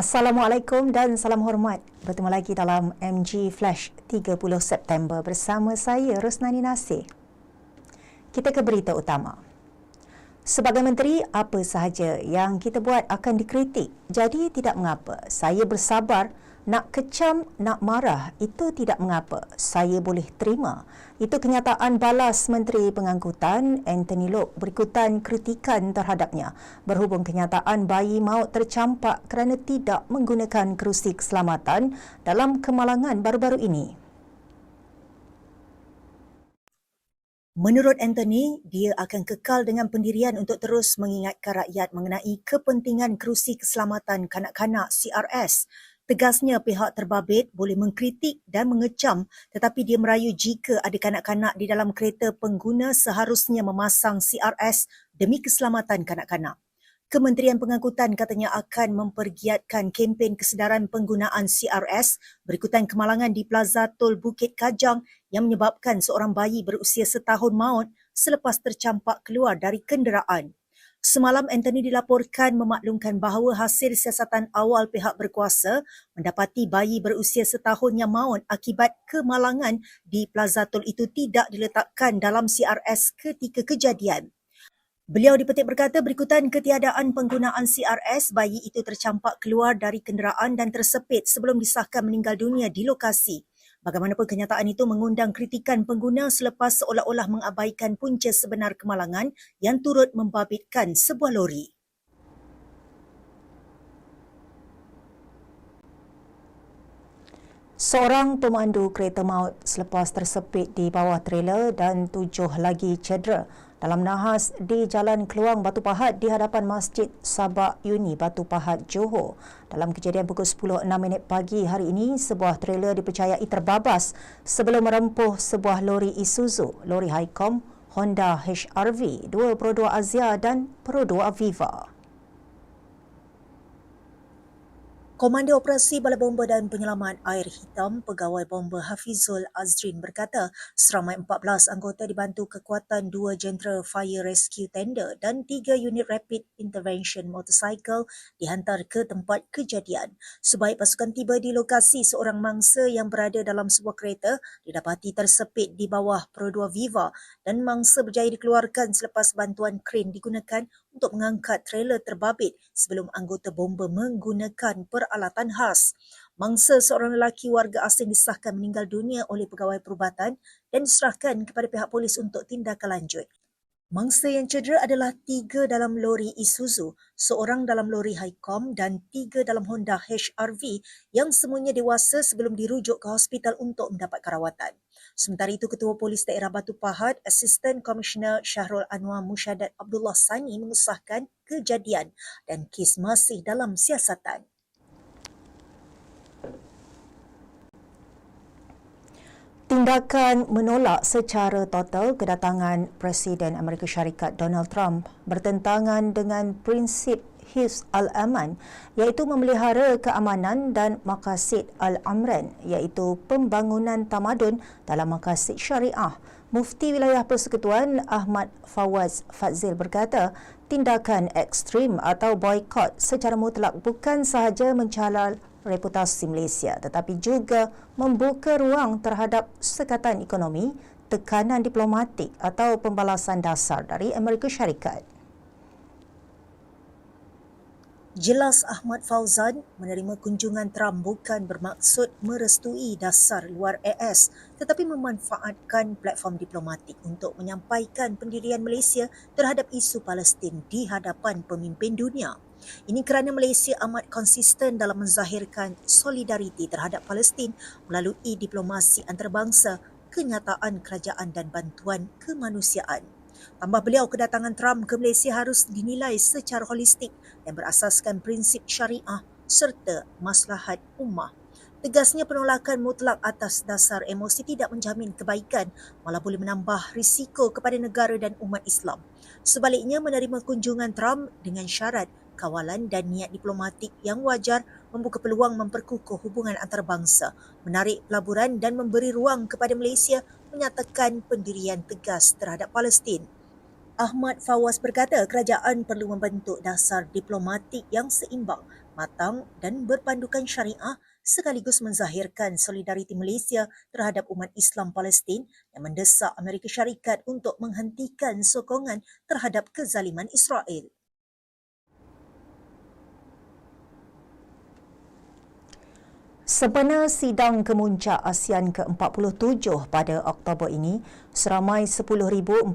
Assalamualaikum dan salam hormat. Bertemu lagi dalam MG Flash 30 September bersama saya Rosnani Nasir. Kita ke berita utama. Sebagai menteri, apa sahaja yang kita buat akan dikritik. Jadi tidak mengapa. Saya bersabar nak kecam, nak marah, itu tidak mengapa. Saya boleh terima. Itu kenyataan balas Menteri Pengangkutan Anthony Lok berikutan kritikan terhadapnya berhubung kenyataan bayi maut tercampak kerana tidak menggunakan kerusi keselamatan dalam kemalangan baru-baru ini. Menurut Anthony, dia akan kekal dengan pendirian untuk terus mengingatkan rakyat mengenai kepentingan kerusi keselamatan kanak-kanak CRS Tegasnya pihak terbabit boleh mengkritik dan mengecam tetapi dia merayu jika ada kanak-kanak di dalam kereta pengguna seharusnya memasang CRS demi keselamatan kanak-kanak. Kementerian Pengangkutan katanya akan mempergiatkan kempen kesedaran penggunaan CRS berikutan kemalangan di Plaza Tol Bukit Kajang yang menyebabkan seorang bayi berusia setahun maut selepas tercampak keluar dari kenderaan. Semalam Anthony dilaporkan memaklumkan bahawa hasil siasatan awal pihak berkuasa mendapati bayi berusia setahun yang maut akibat kemalangan di Plaza Tol itu tidak diletakkan dalam CRS ketika kejadian. Beliau dipetik berkata berikutan ketiadaan penggunaan CRS, bayi itu tercampak keluar dari kenderaan dan tersepit sebelum disahkan meninggal dunia di lokasi. Bagaimanapun kenyataan itu mengundang kritikan pengguna selepas seolah-olah mengabaikan punca sebenar kemalangan yang turut membabitkan sebuah lori. Seorang pemandu kereta maut selepas tersepit di bawah trailer dan tujuh lagi cedera dalam nahas di Jalan Keluang Batu Pahat di hadapan Masjid Sabak Uni Batu Pahat Johor. Dalam kejadian pukul 10.06 minit pagi hari ini, sebuah trailer dipercayai terbabas sebelum merempuh sebuah lori Isuzu, lori Highcom, Honda HRV, 2.2 Azia dan Pro 2 Aviva. Komando Operasi Balai Bomba dan Penyelamat Air Hitam Pegawai Bomba Hafizul Azrin berkata seramai 14 anggota dibantu kekuatan dua jentera fire rescue tender dan tiga unit rapid intervention motorcycle dihantar ke tempat kejadian. Sebaik pasukan tiba di lokasi, seorang mangsa yang berada dalam sebuah kereta didapati tersepit di bawah 2 Viva dan mangsa berjaya dikeluarkan selepas bantuan kren digunakan untuk mengangkat trailer terbabit sebelum anggota bomba menggunakan peralatan khas. Mangsa seorang lelaki warga asing disahkan meninggal dunia oleh pegawai perubatan dan diserahkan kepada pihak polis untuk tindakan lanjut. Mangsa yang cedera adalah tiga dalam lori Isuzu, seorang dalam lori Highcom dan tiga dalam Honda HRV yang semuanya dewasa sebelum dirujuk ke hospital untuk mendapat rawatan. Sementara itu, Ketua Polis Daerah Batu Pahat, Asisten Komisioner Syahrul Anwar Musyadat Abdullah Sani mengesahkan kejadian dan kes masih dalam siasatan. Tindakan menolak secara total kedatangan Presiden Amerika Syarikat Donald Trump bertentangan dengan prinsip Hifz al-Aman iaitu memelihara keamanan dan makasid al-Amran iaitu pembangunan tamadun dalam makasid syariah. Mufti Wilayah Persekutuan Ahmad Fawaz Fazil berkata, tindakan ekstrim atau boykot secara mutlak bukan sahaja mencalal reputasi Malaysia tetapi juga membuka ruang terhadap sekatan ekonomi, tekanan diplomatik atau pembalasan dasar dari Amerika Syarikat. Jelas Ahmad Fauzan menerima kunjungan Trump bukan bermaksud merestui dasar luar AS tetapi memanfaatkan platform diplomatik untuk menyampaikan pendirian Malaysia terhadap isu Palestin di hadapan pemimpin dunia. Ini kerana Malaysia amat konsisten dalam menzahirkan solidariti terhadap Palestin melalui diplomasi antarabangsa, kenyataan kerajaan dan bantuan kemanusiaan. Tambah beliau, kedatangan Trump ke Malaysia harus dinilai secara holistik dan berasaskan prinsip syariah serta maslahat ummah. Tegasnya penolakan mutlak atas dasar emosi tidak menjamin kebaikan malah boleh menambah risiko kepada negara dan umat Islam. Sebaliknya menerima kunjungan Trump dengan syarat kawalan dan niat diplomatik yang wajar membuka peluang memperkukuh hubungan antarabangsa, menarik pelaburan dan memberi ruang kepada Malaysia menyatakan pendirian tegas terhadap Palestin. Ahmad Fawaz berkata kerajaan perlu membentuk dasar diplomatik yang seimbang matang dan berpandukan syariah sekaligus menzahirkan solidariti Malaysia terhadap umat Islam Palestin yang mendesak Amerika Syarikat untuk menghentikan sokongan terhadap kezaliman Israel. Sempena sidang kemuncak ASEAN ke-47 pada Oktober ini, seramai 10,492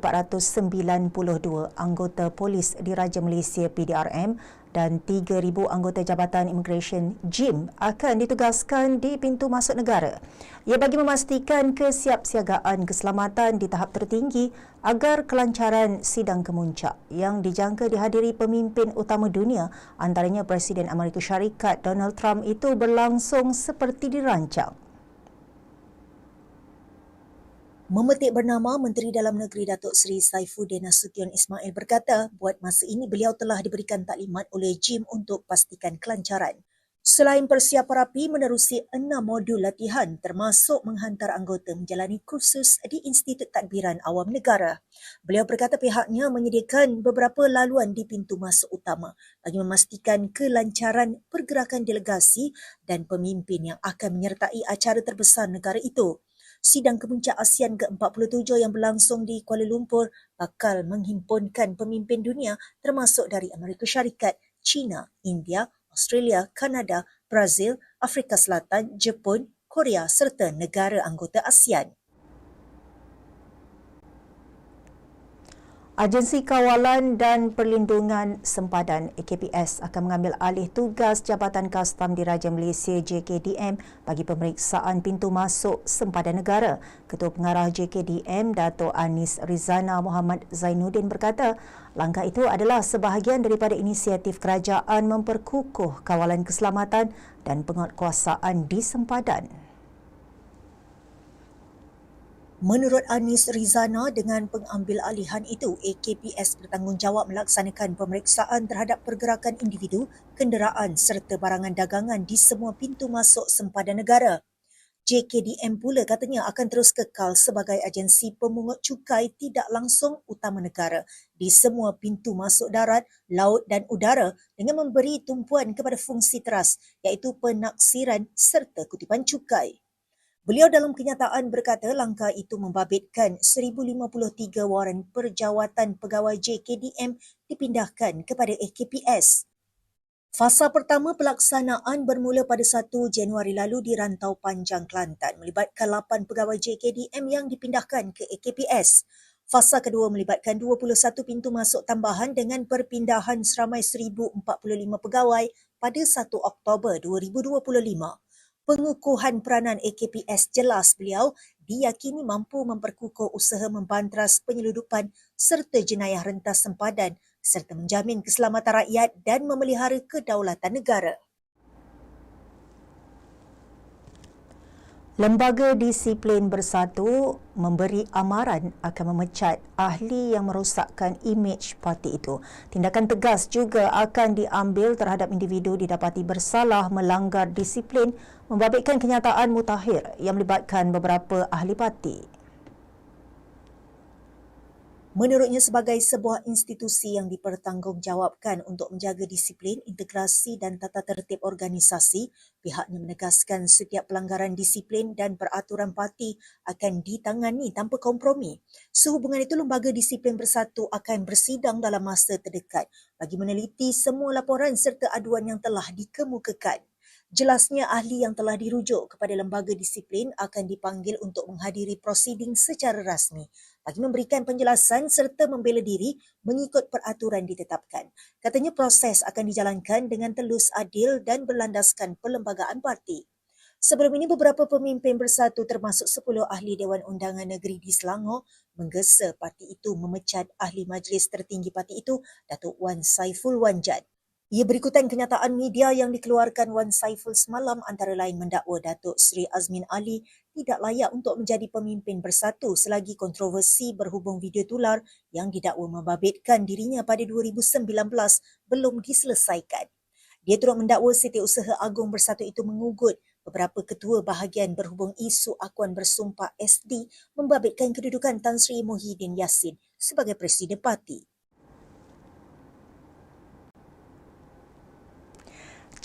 anggota polis diraja Malaysia PDRM dan 3,000 anggota Jabatan Immigration JIM akan ditugaskan di pintu masuk negara. Ia bagi memastikan kesiapsiagaan keselamatan di tahap tertinggi agar kelancaran sidang kemuncak yang dijangka dihadiri pemimpin utama dunia antaranya Presiden Amerika Syarikat Donald Trump itu berlangsung seperti dirancang. Memetik bernama Menteri Dalam Negeri Datuk Seri Saifuddin Nasution Ismail berkata, buat masa ini beliau telah diberikan taklimat oleh JIM untuk pastikan kelancaran. Selain persiapan rapi menerusi enam modul latihan termasuk menghantar anggota menjalani kursus di Institut Tadbiran Awam Negara. Beliau berkata pihaknya menyediakan beberapa laluan di pintu masuk utama bagi memastikan kelancaran pergerakan delegasi dan pemimpin yang akan menyertai acara terbesar negara itu sidang kemuncak ASEAN ke-47 yang berlangsung di Kuala Lumpur bakal menghimpunkan pemimpin dunia termasuk dari Amerika Syarikat, China, India, Australia, Kanada, Brazil, Afrika Selatan, Jepun, Korea serta negara anggota ASEAN. Agensi Kawalan dan Perlindungan Sempadan AKPS akan mengambil alih tugas Jabatan Kastam Diraja Malaysia JKDM bagi pemeriksaan pintu masuk sempadan negara. Ketua Pengarah JKDM Dato' Anis Rizana Muhammad Zainuddin berkata, langkah itu adalah sebahagian daripada inisiatif kerajaan memperkukuh kawalan keselamatan dan penguatkuasaan di sempadan. Menurut Anis Rizana, dengan pengambil alihan itu, AKPS bertanggungjawab melaksanakan pemeriksaan terhadap pergerakan individu, kenderaan serta barangan dagangan di semua pintu masuk sempadan negara. JKDM pula katanya akan terus kekal sebagai agensi pemungut cukai tidak langsung utama negara di semua pintu masuk darat, laut dan udara dengan memberi tumpuan kepada fungsi teras iaitu penaksiran serta kutipan cukai. Beliau dalam kenyataan berkata langkah itu membabitkan 1053 waran perjawatan pegawai JKDM dipindahkan kepada AKPS. Fasa pertama pelaksanaan bermula pada 1 Januari lalu di Rantau Panjang Kelantan melibatkan 8 pegawai JKDM yang dipindahkan ke AKPS. Fasa kedua melibatkan 21 pintu masuk tambahan dengan perpindahan seramai 1045 pegawai pada 1 Oktober 2025 pengukuhan peranan AKPS jelas beliau diyakini mampu memperkukuh usaha membantras penyeludupan serta jenayah rentas sempadan serta menjamin keselamatan rakyat dan memelihara kedaulatan negara. Lembaga Disiplin Bersatu memberi amaran akan memecat ahli yang merosakkan imej parti itu. Tindakan tegas juga akan diambil terhadap individu didapati bersalah melanggar disiplin membabitkan kenyataan mutakhir yang melibatkan beberapa ahli parti. Menurutnya sebagai sebuah institusi yang dipertanggungjawabkan untuk menjaga disiplin, integrasi dan tata tertib organisasi, pihaknya menegaskan setiap pelanggaran disiplin dan peraturan parti akan ditangani tanpa kompromi. Sehubungan itu, Lembaga Disiplin Bersatu akan bersidang dalam masa terdekat bagi meneliti semua laporan serta aduan yang telah dikemukakan. Jelasnya ahli yang telah dirujuk kepada lembaga disiplin akan dipanggil untuk menghadiri prosiding secara rasmi bagi memberikan penjelasan serta membela diri mengikut peraturan ditetapkan. Katanya proses akan dijalankan dengan telus adil dan berlandaskan perlembagaan parti. Sebelum ini beberapa pemimpin bersatu termasuk 10 ahli Dewan Undangan Negeri di Selangor menggesa parti itu memecat ahli majlis tertinggi parti itu Datuk Wan Saiful Wanjad. Ia berikutan kenyataan media yang dikeluarkan Wan Saiful semalam antara lain mendakwa Datuk Sri Azmin Ali tidak layak untuk menjadi pemimpin bersatu selagi kontroversi berhubung video tular yang didakwa membabitkan dirinya pada 2019 belum diselesaikan. Dia turut mendakwa Setiausaha Agung Bersatu itu mengugut beberapa ketua bahagian berhubung isu akuan bersumpah SD membabitkan kedudukan Tan Sri Muhyiddin Yassin sebagai Presiden Parti.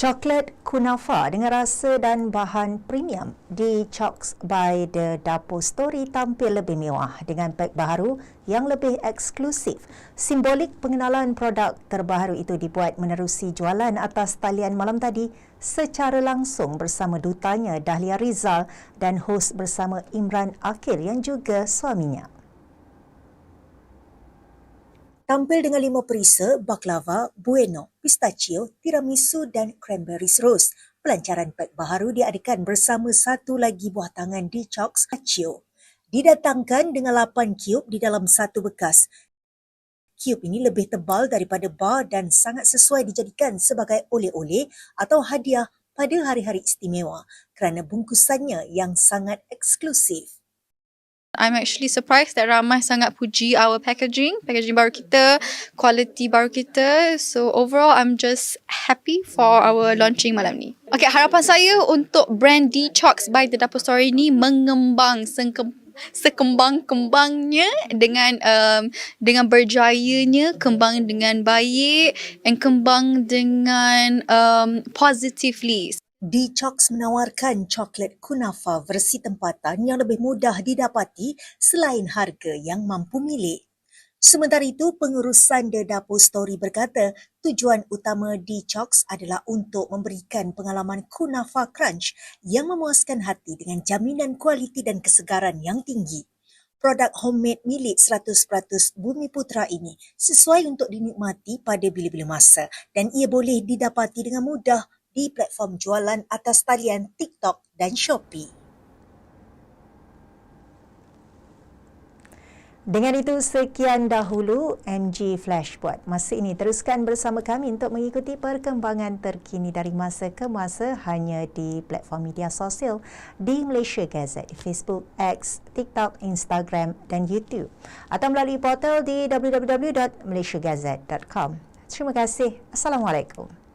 Coklat kunafa dengan rasa dan bahan premium di Chocs by The Dapo Story tampil lebih mewah dengan pack baharu yang lebih eksklusif. Simbolik pengenalan produk terbaru itu dibuat menerusi jualan atas talian malam tadi secara langsung bersama dutanya Dahlia Rizal dan hos bersama Imran Akil yang juga suaminya. Tampil dengan lima perisa, baklava, bueno, pistachio, tiramisu dan cranberry rose. Pelancaran pack baharu diadakan bersama satu lagi buah tangan di Chalks Pistachio. Didatangkan dengan 8 cube di dalam satu bekas. Cube ini lebih tebal daripada bar dan sangat sesuai dijadikan sebagai oleh-oleh atau hadiah pada hari-hari istimewa kerana bungkusannya yang sangat eksklusif. I'm actually surprised that ramai sangat puji our packaging, packaging baru kita, quality baru kita. So overall, I'm just happy for our launching malam ni. Okay, harapan saya untuk brand Detox by The Dapur Story ni mengembang sengkem, sekembang-kembangnya dengan um, dengan berjayanya, kembang dengan baik and kembang dengan um, positively. Detox menawarkan coklat kunafa versi tempatan yang lebih mudah didapati selain harga yang mampu milik. Sementara itu, pengurusan The Dapur Story berkata tujuan utama Detox adalah untuk memberikan pengalaman kunafa crunch yang memuaskan hati dengan jaminan kualiti dan kesegaran yang tinggi. Produk homemade milik 100% Bumi Putra ini sesuai untuk dinikmati pada bila-bila masa dan ia boleh didapati dengan mudah di platform jualan atas talian TikTok dan Shopee. Dengan itu, sekian dahulu MG buat masa ini. Teruskan bersama kami untuk mengikuti perkembangan terkini dari masa ke masa hanya di platform media sosial di Malaysia Gazette, Facebook, X, TikTok, Instagram dan YouTube. Atau melalui portal di www.malaysiagazette.com. Terima kasih. Assalamualaikum.